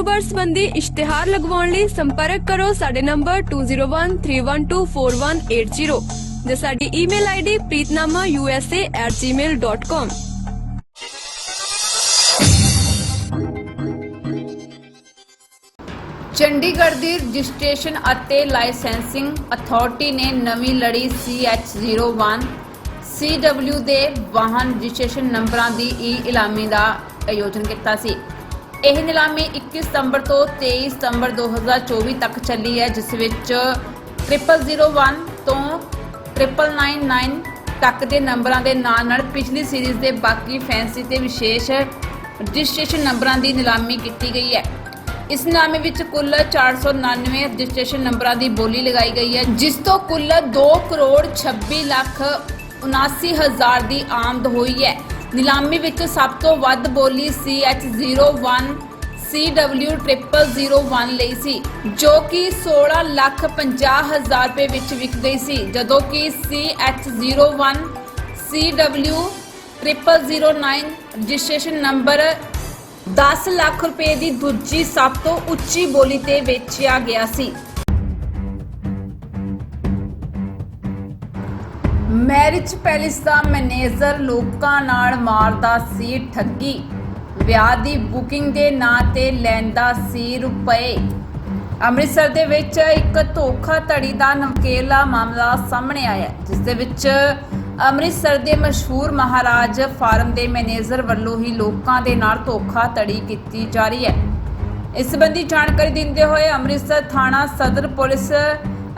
ਕਾਰੋਬਾਰ ਸੰਬੰਧੀ ਇਸ਼ਤਿਹਾਰ ਲਗਵਾਉਣ ਲਈ ਸੰਪਰਕ ਕਰੋ ਸਾਡੇ ਨੰਬਰ 2013124180 ਜਾਂ ਸਾਡੀ ਈਮੇਲ ਆਈਡੀ preetnamausa@gmail.com ਚੰਡੀਗੜ੍ਹ ਦੀ ਰਜਿਸਟ੍ਰੇਸ਼ਨ ਅਤੇ ਲਾਇਸੈਂਸਿੰਗ ਅਥਾਰਟੀ ਨੇ ਨਵੀਂ ਲੜੀ CH01 CW ਦੇ ਵਾਹਨ ਰਜਿਸਟ੍ਰੇਸ਼ਨ ਨੰਬਰਾਂ ਦੀ ਈ ਇਲਾਮੀ ਦਾ ਆਯੋਜਨ ਕੀਤਾ ਸੀ। ਇਹ ਨਿਲਾਮੀ 21 ਸਤੰਬਰ ਤੋਂ 23 ਸਤੰਬਰ 2024 ਤੱਕ ਚੱਲੀ ਹੈ, ਜਿਸ ਵਿੱਚ 0001 ਤੋਂ 9999 ਤੱਕ ਦੇ ਨੰਬਰਾਂ ਦੇ ਨਾਲ ਨਾਲ ਪਿਛਲੀ ਸੀਰੀਜ਼ ਦੇ ਬਾਕੀ ਫੈਂਸੀ ਤੇ ਵਿਸ਼ੇਸ਼ ਰਜਿਸਟ੍ਰੇਸ਼ਨ ਨੰਬਰਾਂ ਦੀ ਨਿਲਾਮੀ ਕੀਤੀ ਗਈ ਹੈ। ਇਸ ਨਾਮੇ ਵਿੱਚ ਕੁੱਲ 499 ਰਜਿਸਟ੍ਰੇਸ਼ਨ ਨੰਬਰਾਂ ਦੀ ਬੋਲੀ ਲਗਾਈ ਗਈ ਹੈ, ਜਿਸ ਤੋਂ ਕੁੱਲ 2 ਕਰੋੜ 26 ਲੱਖ 79 ਹਜ਼ਾਰ ਦੀ ਆਮਦ ਹੋਈ ਹੈ। ਨਿਲਾਮੀ ਵਿੱਚ ਸਭ ਤੋਂ ਵੱਧ ਬੋਲੀ CH01 CW0001 ਲਈ ਸੀ, ਜੋ ਕਿ 16 ਲੱਖ 50 ਹਜ਼ਾਰ ਰੁਪਏ ਵਿੱਚ ਵਿਕ ਗਈ ਸੀ, ਜਦੋਂ ਕਿ CH01 CW0009 registration number 10 lakh ਰੁਪਏ ਦੀ ਦੂਜੀ ਸਭ ਤੋਂ ਉੱਚੀ ਬੋਲੀ ਤੇ ਵੇਚਿਆ ਗਿਆ ਸੀ। ਮੈਰਿਜ ਪੈਲੇਸ ਦਾ ਮੈਨੇਜਰ ਲੋਕਾਂ ਨਾਲ ਮਾਰਦਾ ਸੀ ਠੱਗੀ। ਵਿਆਹ ਦੀ ਬੁਕਿੰਗ ਦੇ ਨਾਂ ਤੇ ਲੈਂਦਾ ਸੀ ਰੁਪਏ। ਅੰਮ੍ਰਿਤਸਰ ਦੇ ਵਿੱਚ ਇੱਕ ਧੋਖਾਧੜੀ ਦਾ ਨਵਕੇਲਾ ਮਾਮਲਾ ਸਾਹਮਣੇ ਆਇਆ, ਜਿਸ ਦੇ ਵਿੱਚ ਅੰਮ੍ਰਿਤਸਰ ਦੇ ਮਸ਼ਹੂਰ ਮਹਾਰਾਜ ਫਾਰਮ ਦੇ ਮੈਨੇਜਰ ਵੱਲੋਂ ਹੀ ਲੋਕਾਂ ਦੇ ਨਾਲ ਧੋਖਾਧੜੀ ਕੀਤੀ ਜਾ ਰਹੀ ਹੈ। ਇਸ ਸੰਬੰਧੀ ਜਾਣਕਾਰੀ ਦਿੰਦੇ ਹੋਏ ਅੰਮ੍ਰਿਤਸਰ ਥਾਣਾ ਸਦਰ ਪੁਲਿਸ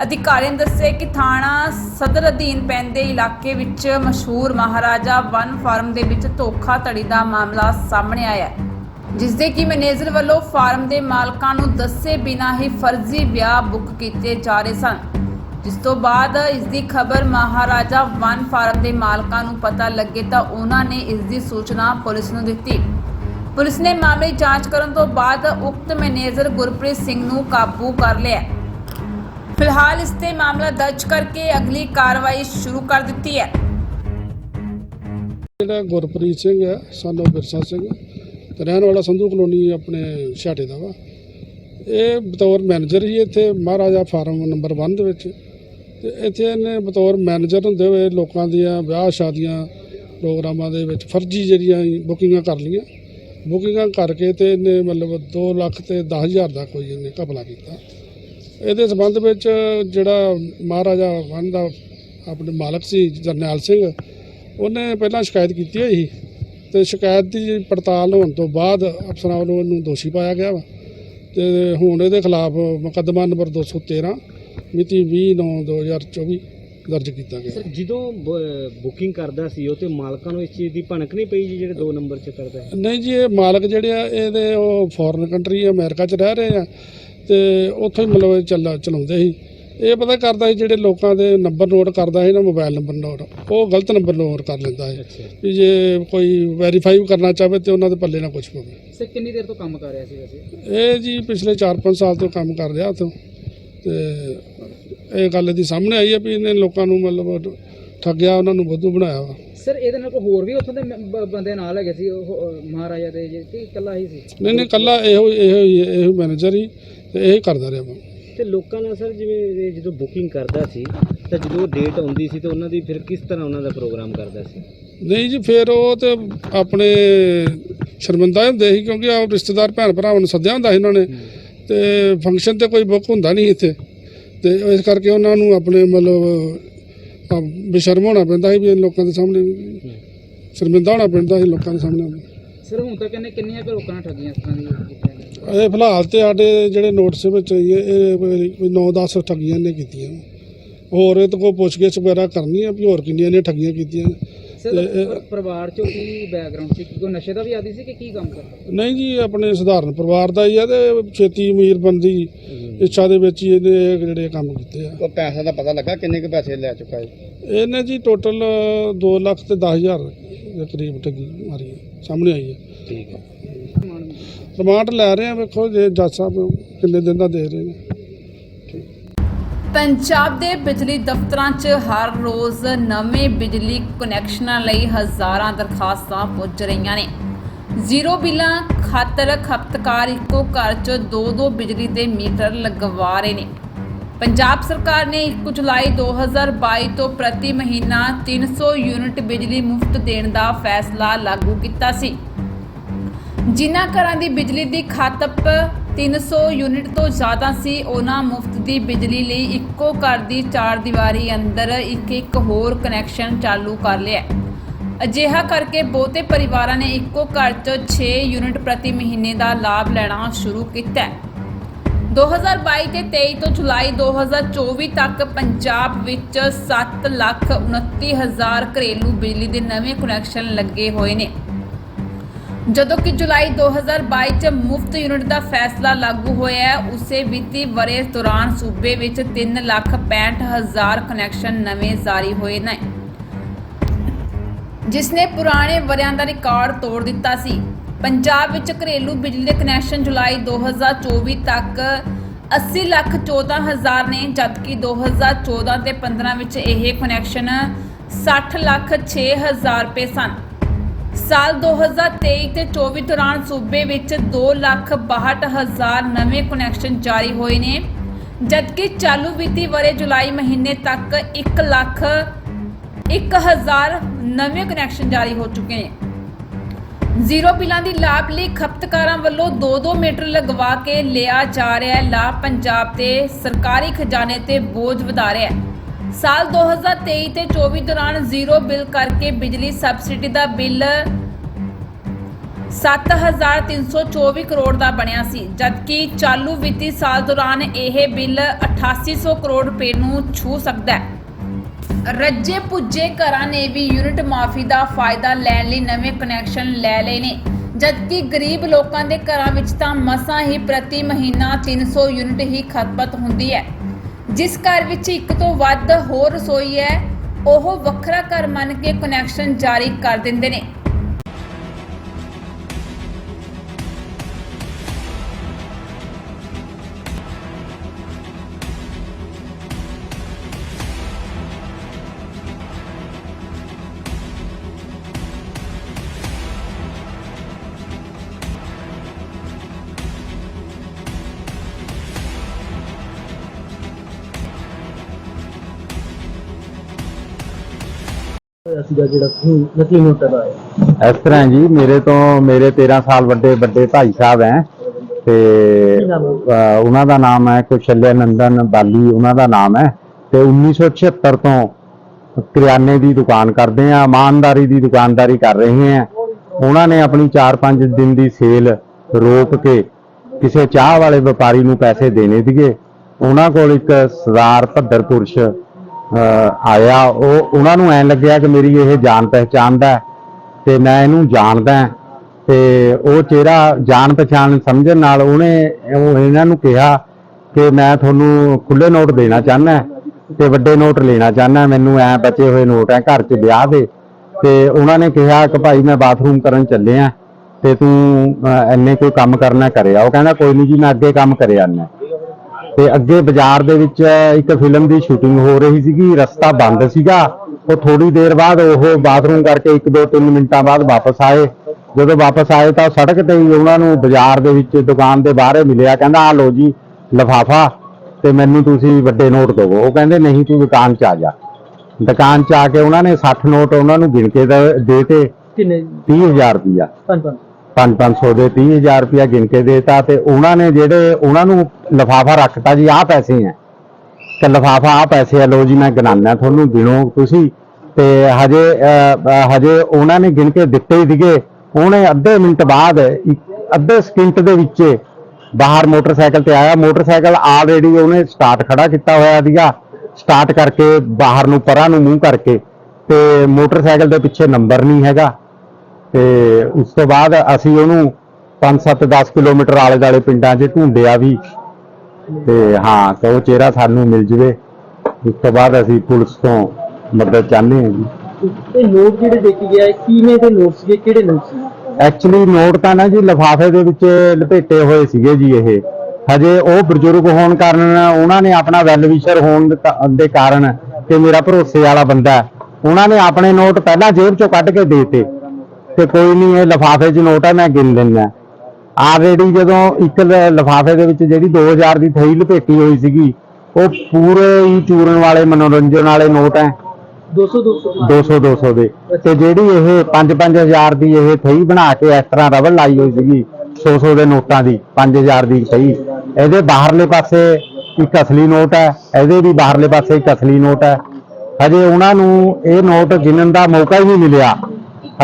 ਅਧਿਕਾਰੀ ਨੇ ਦੱਸਿਆ ਕਿ ਥਾਣਾ ਸਦਰ ਅਧੀਨ ਪੈਂਦੇ ਇਲਾਕੇ ਵਿੱਚ ਮਸ਼ਹੂਰ ਮਹਾਰਾਜਾ ਵਨ ਫਾਰਮ ਦੇ ਵਿੱਚ ਧੋਖਾਧੜੀ ਦਾ ਮਾਮਲਾ ਸਾਹਮਣੇ ਆਇਆ ਹੈ ਜਿਸ ਦੇ ਕਿ ਮੈਨੇਜਰ ਵੱਲੋਂ ਫਾਰਮ ਦੇ ਮਾਲਕਾਂ ਨੂੰ ਦੱਸੇ ਬਿਨਾਂ ਹੀ ਫਰਜ਼ੀ ਵਿਆਹ ਬੁੱਕ ਕੀਤੇ ਜਾ ਰਹੇ ਸਨ। ਜਿਸ ਤੋਂ ਬਾਅਦ ਇਸ ਦੀ ਖਬਰ ਮਹਾਰਾਜਾ ਵਨ ਫਾਰਮ ਦੇ ਮਾਲਕਾਂ ਨੂੰ ਪਤਾ ਲੱਗੇ ਤਾਂ ਉਹਨਾਂ ਨੇ ਇਸ ਦੀ ਸੂਚਨਾ ਪੁਲਿਸ ਨੂੰ ਦਿੱਤੀ। ਪੁਲਿਸ ਨੇ ਮਾਮਲੇ ਜਾਂਚ ਕਰਨ ਤੋਂ ਬਾਅਦ ਉਕਤ ਮੈਨੇਜਰ ਗੁਰਪ੍ਰੀਤ ਸਿੰਘ ਨੂੰ ਕਾਬੂ ਕਰ ਲਿਆ ਫਿਲਹਾਲ ਇਸ ਤੇ ਮਾਮਲਾ ਦਰਜ ਕਰਕੇ ਅਗਲੀ ਕਾਰਵਾਈ ਸ਼ੁਰੂ ਕਰ ਦਿੱਤੀ ਹੈ। ਜਿਹੜਾ ਗੁਰਪ੍ਰੀਤ ਸਿੰਘ ਹੈ ਸਾਨੂੰ ਬਿਰਸਾ ਸਿੰਘ, ਤੇ ਰਹਿਣ ਵਾਲਾ ਸੰਧੂ ਕਲੋਨੀ ਆਪਣੇ ਛਾਟੇ ਦਾ ਵਾ। ਇਹ ਬਤੌਰ ਮੈਨੇਜਰ ਹੀ ਇੱਥੇ, ਮਹਾਰਾਜਾ ਫਾਰਮ ਨੰਬਰ 1 ਦੇ ਵਿੱਚ। ਤੇ ਇੱਥੇ ਇਹਨੇ ਬਤੌਰ ਮੈਨੇਜਰ ਹੁੰਦੇ ਹੋਏ ਲੋਕਾਂ ਦੀਆਂ ਵਿਆਹ ਸ਼ਾਦੀਆਂ, ਪ੍ਰੋਗਰਾਮਾਂ ਦੇ ਵਿੱਚ ਫਰਜ਼ੀ ਜਿਹੜੀਆਂ ਬੁਕਿੰਗਾਂ ਕਰ ਲਈਆਂ। ਬੁਕਿੰਗਾਂ ਕਰਕੇ ਤੇ ਇਹਨੇ ਮਤਲਬ 2 ਲੱਖ ਤੇ 10000 ਦਾ ਕੋਈ ਇਹਨੇ ਘਪਲਾ ਕੀਤਾ। ਇਹਦੇ ਸਬੰਧ ਵਿੱਚ ਜਿਹੜਾ ਮਹਾਰਾਜਾ ਵਨ ਦਾ ਆਪਣੇ ਮਾਲਕ ਸੀ ਜਰਨੈਲ ਸਿੰਘ ਉਹਨੇ ਪਹਿਲਾਂ ਸ਼ਿਕਾਇਤ ਕੀਤੀ ਹੋਈ ਸੀ ਤੇ ਸ਼ਿਕਾਇਤ ਦੀ ਪੜਤਾਲ ਹੋਣ ਤੋਂ ਬਾਅਦ ਅਫਸਰਾਂ ਵੱਲੋਂ ਇਹਨੂੰ ਦੋਸ਼ੀ ਪਾਇਆ ਗਿਆ ਵਾ। ਤੇ ਹੁਣ ਇਹਦੇ ਖਿਲਾਫ ਮੁਕੱਦਮਾ ਨੰਬਰ 213 ਮਿਤੀ 20/9/2024 ਦਰਜ ਕੀਤਾ ਗਿਆ। ਸਰ ਜਦੋਂ ਬੁਕਿੰਗ ਕਰਦਾ ਸੀ ਉਹ ਤੇ ਮਾਲਕਾਂ ਨੂੰ ਇਸ ਚੀਜ਼ ਦੀ ਭਣਕ ਨਹੀਂ ਪਈ ਜੀ ਜਿਹੜੇ 2 ਨੰਬਰ 'ਚ ਕਰਦਾ ਨਹੀਂ ਜੀ ਇਹ ਮਾਲਕ ਜਿਹੜੇ ਆ ਇਹਦੇ ਉਹ ਫੋਰਨ ਕੰਟਰੀ ਅਮਰੀਕਾ 'ਚ ਰਹਿ ਰਹੇ ਆ। ਤੇ ਉੱਥੋਂ ਹੀ ਮਤਲਬ ਚੱਲਾ ਚਲਾਉਂਦੇ ਸੀ। ਇਹ ਪਤਾ ਕਰਦਾ ਸੀ ਜਿਹੜੇ ਲੋਕਾਂ ਦੇ ਨੰਬਰ ਨੋਟ ਕਰਦਾ ਸੀ ਨਾ ਮੋਬਾਈਲ ਨੰਬਰ ਨੋਟ ਉਹ ਗਲਤ ਨੰਬਰ ਨੋਟ ਕਰ ਲੈਂਦਾ ਹੈ ਵੀ ਜੇ ਕੋਈ ਵੈਰੀਫਾਈ ਕਰਨਾ ਚਾਹਵੇ ਤੇ ਉਹਨਾਂ ਦੇ ਪੱਲੇ ਨਾ ਕੁਝ ਪਵੇ। ਸਰ ਕਿੰਨੀ ਦੇਰ ਤੋਂ ਕੰਮ ਕਰ ਰਿਹਾ ਸੀ ਵੈਸੇ? ਇਹ ਜੀ ਪਿਛਲੇ 4-5 ਸਾਲ ਤੋਂ ਕੰਮ ਕਰ ਰਿਹਾ ਉੱਥੋਂ। ਤੇ ਇਹ ਗੱਲ ਦੀ ਸਾਹਮਣੇ ਆਈ ਹੈ ਵੀ ਇਹਨੇ ਲੋਕਾਂ ਨੂੰ ਮਤਲਬ ਠੱਗਿਆ ਉਹਨਾਂ ਨੂੰ ਬੁੱਧੂ ਬਣਾਇਆ ਵਾ। ਸਰ ਇਹਦੇ ਨਾਲ ਕੋਈ ਹੋਰ ਵੀ ਉੱਥੋਂ ਦੇ ਬੰਦੇ ਨਾਲ ਹੈਗੇ ਸੀ? ਉਹ ਮਹਾਰਾਜਾ ਦੇ ਜੀ ਕਿ ਇਕੱਲਾ ਹੀ ਸੀ? ਨਹੀਂ ਨਹੀਂ ਕੱਲਾ ਇਹੋ ਇਹੋ ਇਹੋ ਮੈਨੇਜਰ ਹੀ ਤੇ ਇਹ ਕਰਦਾ ਰਿਹਾ ਵਾ ਤੇ ਲੋਕਾਂ ਨਾਲ ਸਰ ਜਿਵੇਂ ਇਹ ਜਦੋਂ ਬੁਕਿੰਗ ਕਰਦਾ ਸੀ ਤਾਂ ਜਦੋਂ ਡੇਟ ਆਉਂਦੀ ਸੀ ਤਾਂ ਉਹਨਾਂ ਦੀ ਫਿਰ ਕਿਸ ਤਰ੍ਹਾਂ ਉਹਨਾਂ ਦਾ ਪ੍ਰੋਗਰਾਮ ਕਰਦਾ ਸੀ? ਨਹੀਂ ਜੀ ਫਿਰ ਉਹ ਤੇ ਆਪਣੇ ਸ਼ਰਮਿੰਦਾ ਹੁੰਦੇ ਸੀ ਕਿਉਂਕਿ ਆ ਰਿਸ਼ਤੇਦਾਰ ਭੈਣ ਭਰਾਵਾਂ ਨੂੰ ਸੱਦਿਆ ਹੁੰਦਾ ਸੀ ਇਹਨਾਂ ਨੇ। ਤੇ ਫੰਕਸ਼ਨ ਤੇ ਕੋਈ ਬੁੱਕ ਹੁੰਦਾ ਨਹੀਂ ਇੱਥੇ। ਤੇ ਇਸ ਕਰਕੇ ਉਹਨਾਂ ਨੂੰ ਆਪਣੇ ਮਤਲਬ ਬੇਸ਼ਰਮ ਹੋਣਾ ਪੈਂਦਾ ਸੀ ਵੀ ਲੋਕਾਂ ਦੇ ਸਾਹਮਣੇ ਸ਼ਰਮਿੰਦਾ ਹੋਣਾ ਪੈਂਦਾ ਸੀ ਲੋਕਾਂ ਦੇ ਸਾਹਮਣੇ। ਸਰ ਹੁਣ ਤੱਕ ਇਹਨੇ ਕਿੰਨੀਆਂ ਕੁ ਲੋਕਾਂ ਠੱਗੀਆਂ ਇਸ ਤਰ੍ਹਾਂ ਦੀਆਂ ਇਹ ਫਿਲਹਾਲ ਤੇ ਸਾਡੇ ਜਿਹੜੇ ਨੋਟਿਸ ਵਿੱਚ ਆਈ ਹੈ, ਇਹ ਕੋਈ 9-10 ਠੱਗੀਆਂ ਨੇ ਕੀਤੀਆਂ। ਹੋਰ ਇਹ ਤੋਂ ਕੋਈ ਪੁੱਛਗਿੱਛ ਵਗੈਰਾ ਕਰਨੀ ਆ ਵੀ ਹੋਰ ਕਿੰਨੀਆਂ ਨੇ ਠੱਗੀਆਂ ਕੀਤੀਆਂ। ਸਰ ਇਹ- ਪਰਿਵਾਰ ਚੋਂ ਕੀ ਬੈਕਗ੍ਰਾਉਂਡ ਸੀ? ਕੋਈ ਨਸ਼ੇ ਦਾ ਵੀ ਆਦੀ ਸੀ ਕਿ ਕੀ ਕੰਮ ਕਰਦਾ? ਨਹੀਂ ਜੀ ਆਪਣੇ ਸਧਾਰਨ ਪਰਿਵਾਰ ਦਾ ਹੀ ਆ ਤੇ ਛੇਤੀ ਅਮੀਰ ਬੰਦੀ ਇੱਛਾ ਦੇ ਵਿੱਚ ਹੀ ਇਹਨੇ ਇਹ ਜਿਹੜੇ ਕੰਮ ਕੀਤੇ ਆ। ਕੋਈ ਪੈਸੇ ਦਾ ਪਤਾ ਲੱਗਾ ਕਿੰਨੇ ਕੁ ਪੈਸੇ ਲੈ ਚੁੱਕਾ ਹੈ ਇਹਨੇ ਜੀ ਟੋਟਲ 2 ਲੱਖ ਤੇ 10000 ਦੇ ਕਰੀਬ ਠੱਗੀ ਮਾਰੀ ਹੈ, ਸਾਹਮਣੇ ਆਈ ਹੈ। ਠੀਕ ਹੈ। ਰਿਮਾਂਡ ਲੈ ਰਹੇ ਆ, ਵੇਖੋ ਜੇ ਜੱਜ ਸਾਹਿਬ ਕਿੰਨੇ ਦਿਨ ਦਾ ਦੇ ਰਹੇ ਨੇ। ਪੰਜਾਬ ਦੇ ਬਿਜਲੀ ਦਫ਼ਤਰਾਂ 'ਚ ਹਰ ਰੋਜ਼ ਨਵੇਂ ਬਿਜਲੀ ਕਨੈਕਸ਼ਨਾਂ ਲਈ ਹਜ਼ਾਰਾਂ ਦਰਖਾਸਤਾਂ ਪੁੱਜ ਰਹੀਆਂ ਨੇ। ਜ਼ੀਰੋ ਬਿੱਲਾਂ ਖਾਤਰ ਖਪਤਕਾਰ ਇੱਕੋ ਘਰ 'ਚ ਦੋ ਦੋ ਬਿਜਲੀ ਦੇ ਮੀਟਰ ਲਗਵਾ ਰਹੇ ਨੇ। ਪੰਜਾਬ ਸਰਕਾਰ ਨੇ 1 ਜੁਲਾਈ 2022 ਤੋਂ ਪ੍ਰਤੀ ਮਹੀਨਾ 300 ਯੂਨਿਟ ਬਿਜਲੀ ਮੁਫਤ ਦੇਣ ਦਾ ਫੈਸਲਾ ਲਾਗੂ ਕੀਤਾ ਸੀ। ਜਿਨ੍ਹਾਂ ਘਰਾਂ ਦੀ ਬਿਜਲੀ ਦੀ ਖਾਤਪ 300 ਯੂਨਿਟ ਤੋਂ ਜ਼ਿਆਦਾ ਸੀ ਉਹਨਾਂ ਮੁਫਤ ਦੀ ਬਿਜਲੀ ਲਈ ਇੱਕੋ ਘਰ ਦੀ ਚਾਰ ਦੀਵਾਰੀ ਅੰਦਰ ਇੱਕ ਇੱਕ ਹੋਰ ਕਨੈਕਸ਼ਨ ਚਾਲੂ ਕਰ ਲਿਆ ਅਜਿਹਾ ਕਰਕੇ ਬਹੁਤੇ ਪਰਿਵਾਰਾਂ ਨੇ ਇੱਕੋ ਘਰ 'ਚ 6 ਯੂਨਿਟ ਪ੍ਰਤੀ ਮਹੀਨੇ ਦਾ ਲਾਭ ਲੈਣਾ ਸ਼ੁਰੂ ਕੀਤਾ ਹੈ। 2022 ਤੇ 23 ਤੋਂ ਜੁਲਾਈ 2024 ਤੱਕ ਪੰਜਾਬ ਵਿੱਚ 7,29,000 ਘਰੇਲੂ ਬਿਜਲੀ ਦੇ ਨਵੇਂ ਕੁਨੈਕਸ਼ਨ ਲੱਗੇ ਹੋਏ ਨੇ। ਜਦੋਂ ਕਿ ਜੁਲਾਈ 2022 ਚ ਮੁਫਤ ਯੂਨਿਟ ਦਾ ਫੈਸਲਾ ਲਾਗੂ ਹੋਇਆ ਹੈ ਉਸੇ ਵਿੱਤੀ ਵਰ੍ਹੇ ਦੌਰਾਨ ਸੂਬੇ ਵਿੱਚ 3,65,000 ਕਨੈਕਸ਼ਨ ਨਵੇਂ ਜਾਰੀ ਹੋਏ ਨੇ। ਜਿਸ ਨੇ ਪੁਰਾਣੇ ਵਰਿਆਂ ਦਾ ਰਿਕਾਰਡ ਤੋੜ ਦਿੱਤਾ ਸੀ। ਪੰਜਾਬ ਵਿੱਚ ਘਰੇਲੂ ਬਿਜਲੀ ਦੇ ਕਨੈਕਸ਼ਨ ਜੁਲਾਈ 2024 ਤੱਕ 80 ਲੱਖ 14 ਹਜ਼ਾਰ ਨੇ ਜਦਕਿ 2014 ਤੇ 15 ਵਿੱਚ ਇਹ ਕਨੈਕਸ਼ਨ 60 ਲੱਖ 6 ਹਜ਼ਾਰ ਰੁਪਏ ਸਨ। ਸਾਲ 2023 ਤੇ 24 ਦੌਰਾਨ ਸੂਬੇ ਵਿੱਚ 2 ਲੱਖ 62 ਹਜ਼ਾਰ ਨਵੇਂ ਕਨੈਕਸ਼ਨ ਜਾਰੀ ਹੋਏ ਨੇ, ਜਦਕਿ ਚਾਲੂ ਵਿੱਤੀ ਵਰੇ ਜੁਲਾਈ ਮਹੀਨੇ ਤੱਕ 1 ਲੱਖ 1000 ਨਵੇਂ ਕਨੈਕਸ਼ਨ ਜਾਰੀ ਹੋ ਚੁੱਕੇ ਨੇ। ਜ਼ੀਰੋ ਬਿੱਲਾਂ ਦੀ ਲਾਭ ਲਈ ਖਪਤਕਾਰਾਂ ਵੱਲੋਂ 2-2 ਮੀਟਰ ਲਗਵਾ ਕੇ ਲਿਆ ਜਾ ਰਿਹਾ ਹੈ। ਲਾਭ ਪੰਜਾਬ ਤੇ ਸਰਕਾਰੀ ਖਜ਼ਾਨੇ ਤੇ ਬੋਝ ਵਧਾ ਰਿਹਾ ਹੈ। ਸਾਲ 2023 ਤੇ 24 ਦੌਰਾਨ ਜ਼ੀਰੋ ਬਿੱਲ ਕਰਕੇ ਬਿਜਲੀ ਸਬਸਿਡੀ ਦਾ ਬਿੱਲ 7324 ਕਰੋੜ ਦਾ ਬਣਿਆ ਸੀ, ਜਦਕਿ ਚਾਲੂ ਵਿੱਤੀ ਸਾਲ ਦੌਰਾਨ ਇਹ ਬਿੱਲ 8800 ਕਰੋੜ ਰੁਪਏ ਨੂੰ ਛੂ ਸਕਦਾ ਹੈ। ਰੱਜੇ ਪੁੱਜੇ ਘਰਾਂ ਨੇ ਵੀ ਯੂਨਿਟ ਮਾਫੀ ਦਾ ਫਾਇਦਾ ਲੈਣ ਲਈ ਨਵੇਂ ਕਨੈਕਸ਼ਨ ਲੈ ਲਏ ਨੇ, ਜਦਕਿ ਗਰੀਬ ਲੋਕਾਂ ਦੇ ਘਰਾਂ ਵਿੱਚ ਤਾਂ ਮਸਾਂ ਹੀ ਪ੍ਰਤੀ ਮਹੀਨਾ 300 ਯੂਨਿਟ ਹੀ ਖਪਤ ਹੁੰਦੀ ਹੈ। ਜਿਸ ਘਰ ਵਿੱਚ ਇੱਕ ਤੋਂ ਵੱਧ ਹੋਰ ਰਸੋਈ ਹੈ, ਉਹ ਵੱਖਰਾ ਘਰ ਮੰਨ ਕੇ ਕਨੈਕਸ਼ਨ ਜਾਰੀ ਕਰ ਦਿੰਦੇ ਨੇ। ਸੀਗਾ ਜਿਹੜਾ ਨਕਲੀ ਨੋਟਾਂ ਆਇਆ ਇਸ ਤਰ੍ਹਾਂ ਜੀ ਮੇਰੇ ਤੋਂ ਮੇਰੇ 13 ਸਾਲ ਵੱਡੇ ਵੱਡੇ ਭਾਈ ਸਾਹਿਬ ਹੈ। ਤੇ ਉਹਨਾਂ ਦਾ? ਨਾਮ ਹੈ ਕੁਸ਼ਲਿਆ ਨੰਦਨ ਬਾਲੀ ਉਹਨਾਂ ਦਾ ਨਾਮ ਹੈ। ਤੇ 1976 ਤੋਂ ਕਰਿਆਨੇ ਦੀ ਦੁਕਾਨ ਕਰਦੇ ਆ ਇਮਾਨਦਾਰੀ ਦੀ ਦੁਕਾਨਦਾਰੀ ਕਰ ਰਹੇ ਆ ਉਹਨਾਂ ਨੇ ਆਪਣੀ 4-5 ਦਿਨ ਦੀ ਸੇਲ ਰੋਕ ਕੇ ਕਿਸੇ ਚਾਹ ਵਾਲੇ ਵਪਾਰੀ ਨੂੰ ਪੈਸੇ ਦੇਣੇ ਸੀਗੇ। ਉਹਨਾਂ ਕੋਲ ਇੱਕ ਸਰਦਾਰ ਭੱਦਰ ਪੁਰਸ਼ ਆਇਆ ਉਹ ਉਹਨਾਂ ਨੂੰ ਐਂ ਲੱਗਿਆ ਕਿ ਮੇਰੀ ਇਹ ਜਾਣ ਪਹਿਚਾਣ ਦਾ ਤੇ ਮੈਂ ਇਹਨੂੰ ਜਾਣਦਾ ਤੇ ਉਹ ਚਿਹਰਾ ਜਾਣ ਪਛਾਣ ਸਮਝਣ ਨਾਲ ਉਹਨੇ ਉਹ ਇਹਨਾਂ ਨੂੰ ਕਿਹਾ ਕਿ ਮੈਂ ਤੁਹਾਨੂੰ ਖੁੱਲੇ ਨੋਟ ਦੇਣਾ ਚਾਹੁੰਦਾ ਤੇ ਵੱਡੇ ਨੋਟ ਲੈਣਾ ਚਾਹੁੰਦਾ ਮੈਨੂੰ ਐ ਬਚੇ ਹੋਏ ਨੋਟ ਐ ਘਰ 'ਚ ਵਿਆਹ ਦੇ। ਤੇ ਉਹਨਾਂ ਨੇ ਕਿਹਾ ਕਿ ਭਾਈ ਮੈਂ ਬਾਥਰੂਮ ਕਰਨ ਚੱਲਿਆ ਤੇ ਤੂੰ ਅਹ, ਇੰਨੇ ਕੋਈ ਕੰਮ ਕਰਨਾ ਕਰਿਆ। ਉਹ ਕਹਿੰਦਾ ਕੋਈ ਨਹੀਂ ਜੀ ਮੈਂ ਅੱਗੇ ਕੰਮ ਕਰਿਆ ਆਨਾ ਤੇ ਅੱਗੇ ਬਾਜ਼ਾਰ ਦੇ ਵਿੱਚ ਇੱਕ ਫਿਲਮ ਦੀ ਸ਼ੂਟਿੰਗ ਹੋ ਰਹੀ ਸੀਗੀ ਰਸਤਾ ਬੰਦ ਸੀਗਾ। ਉਹ ਥੋੜੀ ਦੇਰ ਬਾਅਦ ਉਹ ਬਾਥਰੂਮ ਕਰਕੇ 1-2-3 ਮਿੰਟਾਂ ਬਾਅਦ ਵਾਪਸ ਆਏ। ਜਦੋਂ ਵਾਪਸ ਆਏ ਤਾਂ ਸੜਕ ਤੇ ਹੀ ਉਹਨਾਂ ਨੂੰ ਬਾਜ਼ਾਰ ਦੇ ਵਿੱਚ ਦੁਕਾਨ ਦੇ ਬਾਹਰ ਮਿਲਿਆ ਕਹਿੰਦਾ ਆ ਲੋ ਜੀ ਲਫਾਫਾ ਤੇ ਮੈਨੂੰ ਤੁਸੀਂ ਵੱਡੇ ਨੋਟ ਦਿਓ ਉਹ ਕਹਿੰਦੇ ਨਹੀਂ ਤੂੰ ਦੁਕਾਨ 'ਚ ਆ ਜਾ। ਦੁਕਾਨ 'ਚ ਆ ਕੇ ਉਹਨਾਂ ਨੇ 60 ਨੋਟ ਉਹਨਾਂ ਨੂੰ ਗਿਣ ਕੇ ਦ- ਦੇ ਤੇ ਕਿੰਨੇ? 30000 ਰੁਪਇਆ ਪੰਜ ਪੰਜ। 5-500 ਦੇ 30000 ਰੁਪਇਆ ਗਿਣ ਕੇ ਦੇਤਾ ਤੇ ਉਹਨਾਂ ਨੇ ਜਿਹੜੇ ਉਹਨਾਂ ਨੂੰ ਲਫਾਫਾ ਰੱਖਤਾ ਜੀ, ਆਹ ਪੈਸੇ ਆ ਤੇ ਲਫਾਫਾ ਆਹ ਪੈਸੇ ਆ ਲੋ ਜੀ ਮੈਂ ਗਿਣਾਨਾ ਤੁਹਾਨੂੰ, ਗਿਣੋ ਤੁਸੀਂ। ਤੇ ਹਜੇ ਹਜੇ ਉਹਨਾਂ ਨੇ ਗਿਣ ਕੇ ਦਿੱਤੇ ਹੀ ਸੀਗੇ। ਉਹਨੇ ਅੱਧੇ ਮਿੰਟ ਬਾਅਦ ਇੱਕ- ਅੱਧੇ ਸਕਿੰਟ ਦੇ ਵਿੱਚ ਬਾਹਰ ਮੋਟਰਸਾਈਕਲ ਤੇ ਆਇਆ। ਮੋਟਰਸਾਈਕਲ ਆਲਰੇਡੀ ਉਹਨੇ ਸਟਾਰਟ ਖੜਾ ਕੀਤਾ ਹੋਇਆ ਸੀਗਾ। ਸਟਾਰਟ ਕਰਕੇ ਬਾਹਰ ਨੂੰ ਪਰਾਂ ਨੂੰ ਮੂੰਹ ਕਰਕੇ ਤੇ ਮੋਟਰਸਾਈਕਲ ਦੇ ਪਿੱਛੇ ਨੰਬਰ ਨਹੀਂ ਹੈਗਾ। ਤੇ ਉਸ ਤੋਂ ਬਾਅਦ ਅਸੀਂ ਉਹਨੂੰ 5-7 10 ਕਿਲੋਮੀਟਰ ਆਲੇ ਦਾਲੇ ਪਿੰਡਾਂ 'ਚ ਢੂੰਡਿਆ ਵੀ। ਤੇ ਹਾਂ ਤੇ ਉਹ ਚਿਹਰਾ ਸਾਨੂੰ ਮਿਲ ਜਵੇ। ਉਸ ਤੋਂ ਬਾਅਦ ਅਸੀਂ ਪੁਲਿਸ ਤੋਂ ਮਦਦ ਚਾਹੁੰਦੇ ਹਾਂ ਜੀ। ਇਹ ਨੋਟ ਜਿਹੜੇ ਦੇ ਕੇ ਗਿਆ ਕਿਵੇਂ ਦੇ ਨੋਟ ਸੀਗੇ? ਕਿਹੜੇ ਨੋਟ ਸੀ ਐਕਚੁਅਲੀ ਨੋਟ ਤਾਂ ਨਾ ਜੀ ਲਿਫਾਫੇ ਦੇ ਵਿੱਚ ਲਪੇਟੇ ਹੋਏ ਸੀਗੇ ਜੀ ਇਹ। ਹਜੇ ਉਹ ਬਜ਼ੁਰਗ ਹੋਣ ਕਾਰਨ ਉਹਨਾਂ ਨੇ ਆਪਣਾ ਵੈਲ ਵਿਸ਼ਰ ਹੋਣ ਦੇ ਦੇ ਕਾਰਨ ਤੇ ਮੇਰਾ ਭਰੋਸੇ ਵਾਲਾ ਬੰਦਾ ਉਹਨਾਂ ਨੇ ਆਪਣੇ ਨੋਟ ਪਹਿਲਾਂ ਜੇਬ ਚੋਂ ਕੱਢ ਕੇ ਦੇਤੇ। ਤੇ ਕੋਈ ਨਹੀਂ ਇਹ ਲਿਫਾਫੇ 'ਚ ਨੋਟ ਹੈ ਮੈਂ ਗਿਣ ਦਿੰਦਾ ਆਲਰੇਡੀ ਜਦੋਂ ਇੱਕ ਲਿਫਾਫੇ ਦੇ ਵਿੱਚ ਜਿਹੜੀ 2000 ਦੀ ਥੈਲੀ ਲਪੇਟੀ ਹੋਈ ਸੀਗੀ ਉਹ ਪੂਰੇ ਹੀ ਚੂਰਨ ਵਾਲੇ ਮਨੋਰੰਜਨ ਵਾਲੇ ਨੋਟ ਹੈ 200 200 200 200 ਦੇ ਤੇ ਜਿਹੜੀ ਇਹ 5-5000 ਦੀ ਇਹ ਥਈ ਬਣਾ ਕੇ ਇਸ ਤਰ੍ਹਾਂ ਰਬੜ ਲਾਈ ਹੋਈ ਸੀਗੀ 100 ਦੇ ਨੋਟਾਂ ਦੀ 5000 ਦੀ ਥਈ। ਇਹਦੇ ਬਾਹਰਲੇ ਪਾਸੇ ਇੱਕ ਅਸਲੀ ਨੋਟ ਹੈ ਇਹਦੇ ਵੀ ਬਾਹਰਲੇ ਪਾਸੇ ਇੱਕ ਅਸਲੀ ਨੋਟ ਹੈ ਹਜੇ ਉਹਨਾਂ ਨੂੰ ਇਹ ਨੋਟ ਗਿਣਨ ਦਾ ਮੌਕਾ ਹੀ ਨਹੀਂ ਮਿਲਿਆ।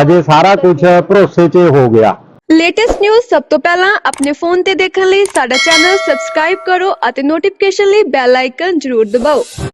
ਹਜੇ ਸਾਰਾ ਕੁਝ ਭਰੋਸੇ 'ਚ ਹੋ ਗਿਆ। ਲੇਟੈਸਟ ਨਿਊਜ਼ ਸਭ ਤੋਂ ਪਹਿਲਾਂ ਆਪਣੇ ਫੋਨ ਤੇ ਦੇਖਣ ਲਈ ਸਾਡਾ ਚੈਨਲ ਸਬਸਕ੍ਰਾਈਬ ਕਰੋ ਅਤੇ ਨੋਟੀਫਿਕੇਸ਼ਨ ਲਈ ਬੈਲ ਆਈਕਨ ਜ਼ਰੂਰ ਦਬਾਓ।